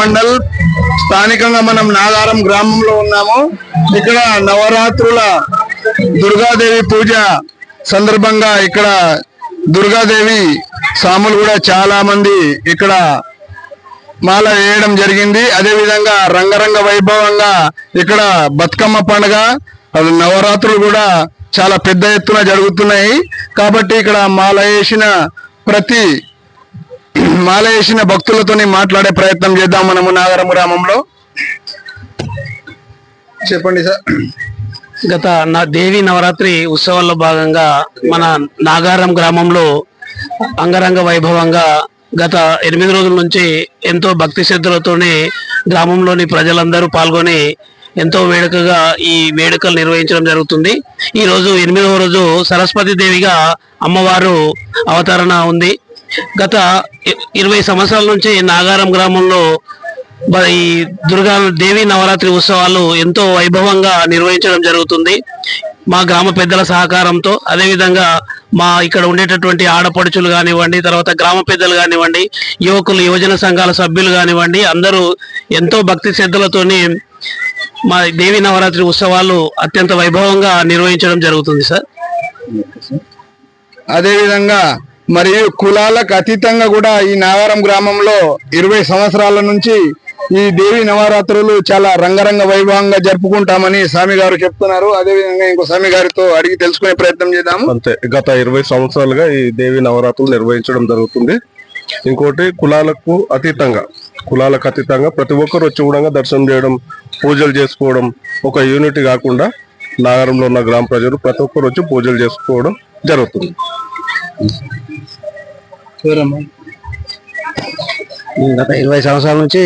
మండల్ స్థానికంగా మనం నాగారం గ్రామంలో ఉన్నాము. ఇక్కడ నవరాత్రుల దుర్గాదేవి పూజ సందర్భంగా ఇక్కడ దుర్గాదేవి సాములు కూడా చాలా మంది ఇక్కడ మాల వేయడం జరిగింది. అదే విధంగా రంగరంగ వైభవంగా ఇక్కడ బతుకమ్మ పండుగ నవరాత్రులు కూడా చాలా పెద్ద ఎత్తున జరుగుతున్నాయి. కాబట్టి ఇక్కడ మాల వేసిన ప్రతి మాల వేసిన భక్తులతోని మాట్లాడే ప్రయత్నం చేద్దాం మనము నాగరం గ్రామంలో చెప్పండి సార్. గత నా దేవి నవరాత్రి ఉత్సవాల్లో భాగంగా మన నాగారం గ్రామంలో అంగరంగ వైభవంగా గత ఎనిమిది రోజుల నుంచి ఎంతో భక్తి శ్రద్ధలతోనే గ్రామంలోని ప్రజలందరూ పాల్గొని ఎంతో వేడుకగా ఈ వేడుకలు నిర్వహించడం జరుగుతుంది. ఈ రోజు ఎనిమిదవ రోజు సరస్వతి దేవిగా అమ్మవారు అవతరణ ఉంది. గత ఇ- ఇరవై సంవత్సరాల నుంచి నాగారం గ్రామంలో ఈ దుర్గా దేవి నవరాత్రి ఉత్సవాలు ఎంతో వైభవంగా నిర్వహించడం జరుగుతుంది. మా గ్రామ పెద్దల సహకారంతో అదేవిధంగా మా ఇక్కడ ఉండేటటువంటి ఆడపడుచులు కానివ్వండి తర్వాత గ్రామ పెద్దలు కానివ్వండి యువకులు యువజన సంఘాల సభ్యులు కానివ్వండి అందరూ ఎంతో భక్తి శ్రద్ధలతోని మా దేవి నవరాత్రి ఉత్సవాలు అత్యంత వైభవంగా నిర్వహించడం జరుగుతుంది సార్. అదేవిధంగా మరియు కులాలకు అతీతంగా కూడా ఈ నాగారం గ్రామంలో ఇరవై సంవత్సరాల నుంచి ఈ దేవి నవరాత్రులు చాలా రంగరంగ వైభవంగా జరుపుకుంటామని స్వామి గారు చెప్తున్నారు. అదే విధంగా ఇంకో స్వామి గారితో అడిగి తెలుసుకునే ప్రయత్నం చేద్దాము. అంతే గత ఇరవై సంవత్సరాలుగా ఈ దేవి నవరాత్రులు నిర్వహించడం జరుగుతుంది. ఇంకోటి కులాలకు అతీతంగా కులాలకు అతీతంగా ప్రతి ఒక్కరు వచ్చి కూడా దర్శనం చేయడం పూజలు చేసుకోవడం ఒక యూనిట్ కాకుండా నాగరంలో ఉన్న గ్రామ ప్రజలు ప్రతి ఒక్కరు వచ్చి పూజలు చేసుకోవడం జరుగుతుంది. గత ఇరవై సంవత్సరాల నుంచి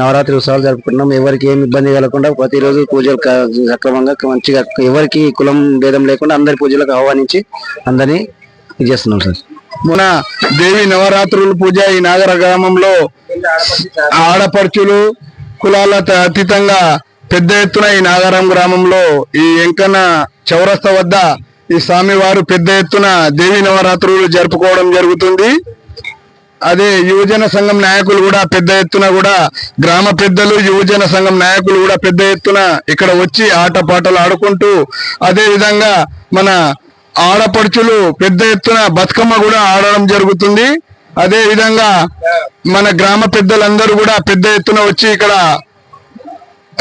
నవరాత్రి ఉత్సవాలు జరుపుకుంటున్నాం. ఎవరికి ఏమి ఇబ్బంది కలగకుండా ప్రతిరోజు పూజలు సక్రమంగా మంచిగా ఎవరికి కులం భేదం లేకుండా అందరి పూజలకు ఆహ్వానించి అందరినీ ఇది చేస్తున్నాం సార్. మన దేవి నవరాత్రుల పూజ ఈ నాగర గ్రామంలో ఆడపడుచులు కులాల అతీతంగా పెద్ద ఎత్తున ఈ నాగారం గ్రామంలో ఈ ఎంకన్న చౌరస్తా వద్ద ఈ స్వామివారు పెద్ద ఎత్తున దేవి నవరాత్రులు జరుపుకోవడం జరుగుతుంది. అదే యువజన సంఘం నాయకులు కూడా పెద్ద ఎత్తున కూడా గ్రామ పెద్దలు యువజన సంఘం నాయకులు కూడా పెద్ద ఎత్తున ఇక్కడ వచ్చి ఆట పాటలు ఆడుకుంటూ అదే విధంగా మన ఆడపడుచులు పెద్ద ఎత్తున బతుకమ్మ కూడా ఆడడం జరుగుతుంది. అదే విధంగా మన గ్రామ పెద్దలందరూ కూడా పెద్ద ఎత్తున వచ్చి ఇక్కడ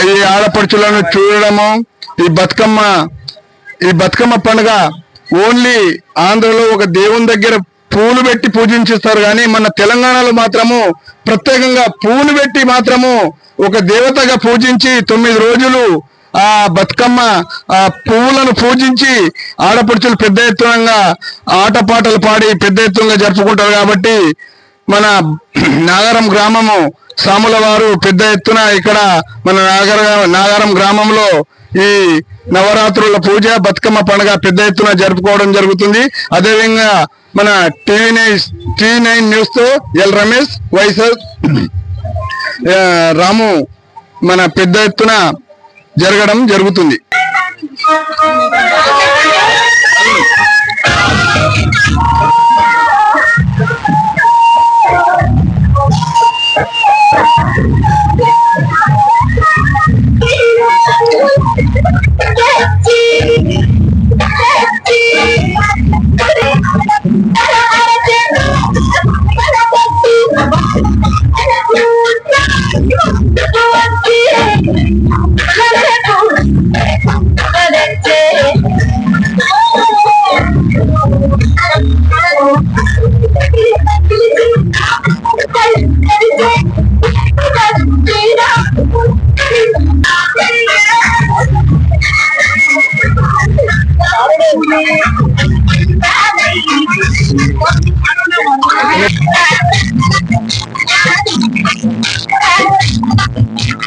ఈ ఆడపడుచులను చూడడము ఈ బతుకమ్మ ఈ బతుకమ్మ పండుగ ఓన్లీ ఆంధ్రలో ఒక దేవుని దగ్గర పూలు పెట్టి పూజించిస్తారు కానీ మన తెలంగాణలో మాత్రము ప్రత్యేకంగా పూలు పెట్టి మాత్రము ఒక దేవతగా పూజించి తొమ్మిది రోజులు ఆ బతుకమ్మ ఆ పువ్వులను పూజించి ఆడపడుచులు పెద్ద ఎత్తునంగా ఆటపాటలు పాడి పెద్ద ఎత్తునంగా జరుపుకుంటారు కాబట్టి మన నాగారం గ్రామము సాముల వారు పెద్ద ఎత్తున ఇక్కడ మన నాగర నాగారం గ్రామంలో ఈ నవరాత్రుల పూజ బతుకమ్మ పండుగ పెద్ద ఎత్తున జరుపుకోవడం జరుగుతుంది. అదేవిధంగా మన టీవీ నైన్ టీవీ నైన్ న్యూస్తో ఎల్ రమేష్ వైఎస్ఆర్ రాము మన పెద్ద ఎత్తున జరగడం జరుగుతుంది.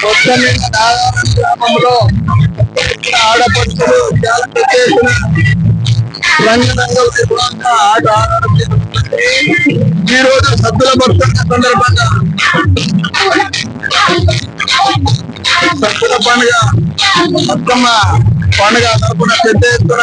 మొత్తం నాగారం గ్రామంలో ఆడపడుచులు చాలా పెద్ద రంగరంగ వైభవంగా ఆట ఈ రోజు సద్దుల బతుకమ్మ సందర్భంగా సద్దుల పండుగ బతుకమ్మ పండుగ తరపున పెద్ద ఎత్తున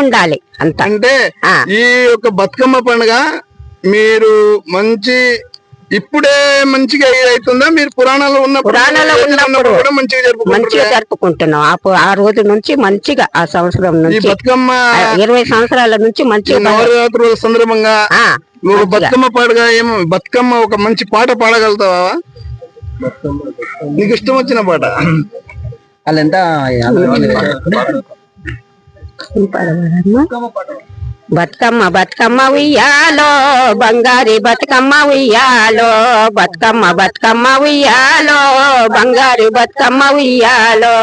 ఉండాలి అంత అంటే. ఈ యొక్క బతుకమ్మ పండుగ మీరు మంచి ఇప్పుడే మంచిగా అవుతుందా మీరు పురాణాలు ఉన్నప్పుడు పురాణాల్లో ఉన్నప్పుడు కూడా మంచిగా మంచిగా జరుపుకుంటున్నాం. ఆ రోజు నుంచి మంచిగా ఆ సంవత్సరం నుంచి. బతుకమ్మ ఇరవై సంవత్సరాల నుంచి మంచిగా నవరాత్రుల సందర్భంగా నువ్వు. బతుకమ్మ పాడగా ఏమో బతుకమ్మ ఒక మంచి పాట పాడగలుగుతావా? నీకు ఇష్టం వచ్చిన పాట. బతుకమ్మ బతుకమ్మ ఉయ్యాలో బంగారి బతుకమ్మ ఉయ్యాలో బతుకమ్మ బతుకమ్మ ఉయ్యాలో బంగారి బతుకమ్మ ఉయ్యాలో.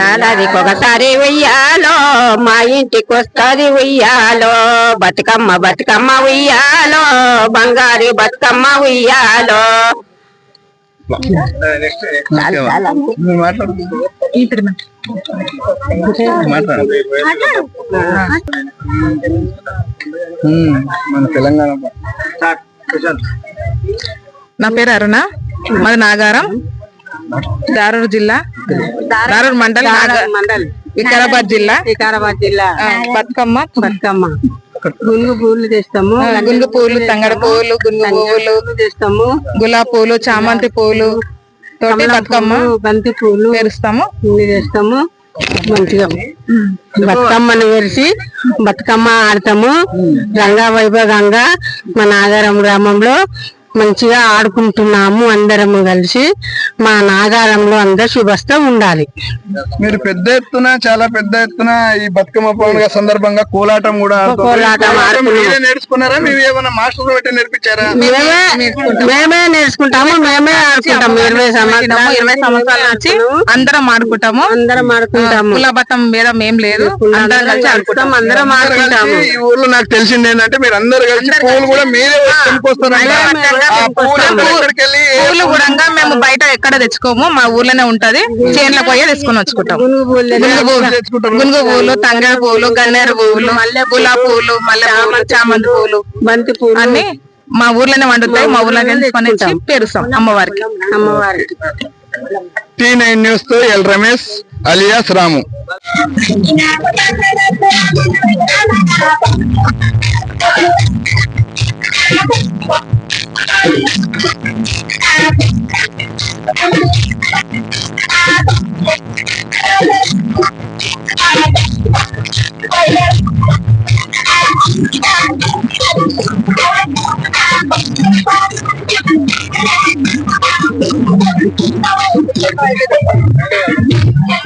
ఏడాదికి ఒకసారి ఉయ్యాలో మా ఇంటికి వస్తుంది ఉయ్యాలో. బతుకమ్మ బతుకమ్మ ఉయ్యాలో బంగారు బతుకమ్మ ఉయ్యాలో నువ్వు మాట్లాడు. మాట్లాడు. ఉమ్, మన తెలంగాణ నా పేరు అరుణ. మాది నాగారం. దారూరు జిల్లా. దారూరు మండల్ వికారాబాద్ జిల్లా. వికారాబాద్ జిల్లా. బతుకమ్మ. బతుకమ్మ. గునుగు పూలు తెస్తాము. గునుగు పూలు తంగడ పువ్వులు గునుగు పువ్వులు తెస్తాము. గులాబీ పూలు చామంతి పూలు. తోటి బతుకమ్మ బంతి పూలు పేరుస్తాము. తెస్తాము. మంచిగా బతుకమ్మను వేసి బతుకమ్మ ఆడతాము. రంగా వైభవంగా మా నాగారం గ్రామంలో. మంచిగా ఆడుకుంటున్నాము అందరము కలిసి మా నాగారంలో అందరు శుభస్తా ఉండాలి. మీరు పెద్ద ఎత్తున చాలా పెద్ద ఎత్తున ఈ బతుకమ్మ పండుగ సందర్భంగా కోలాటం కూడా. కోలాటం. మీరే నేర్చుకున్నారా? మీరు ఏమైనా మాస్టర్ పెట్టి నేర్పించారా? మేమే మేమే నేర్చుకుంటాము మేమే ఆడుకుంటాము. ఇరవై సంవత్సరాలు ఇరవై సంవత్సరాల నుంచి అందరం ఆడుకుంటాము. అందరం ఆడుకుంటాము. కులబతం భేదం ఏం లేదు. అందరం కలిసి ఆడుకుంటాం అందరం ఆడుకుంటాము. ఈ ఊర్లో నాకు తెలిసింది ఏంటంటే మీరు అందరు కలిసి పూలు కూడా మీరే తెంపుకొస్తారంట. ఆ పూలు పూలు కూడా మేము బయట ఎక్కడ తెచ్చుకోము మా ఊర్లోనే ఉంటది. చేన్లకు పోయి తెచ్చుకొని వచ్చుకుంటాం గునుగు పూలు తంగేడు పువ్వులు గన్నేరు పువ్వులు గులాబీ పువ్వులు మల్లె చామంతి పువ్వులు బంతి పూలు. అన్ని మా ఊర్లోనే వండుతాయి మా ఊర్లో తీసుకొని వచ్చి పేరుస్తాం అమ్మవారికి. అమ్మవారికి T nine న్యూస్తో L Ramesh alias Ramu. I'm sorry.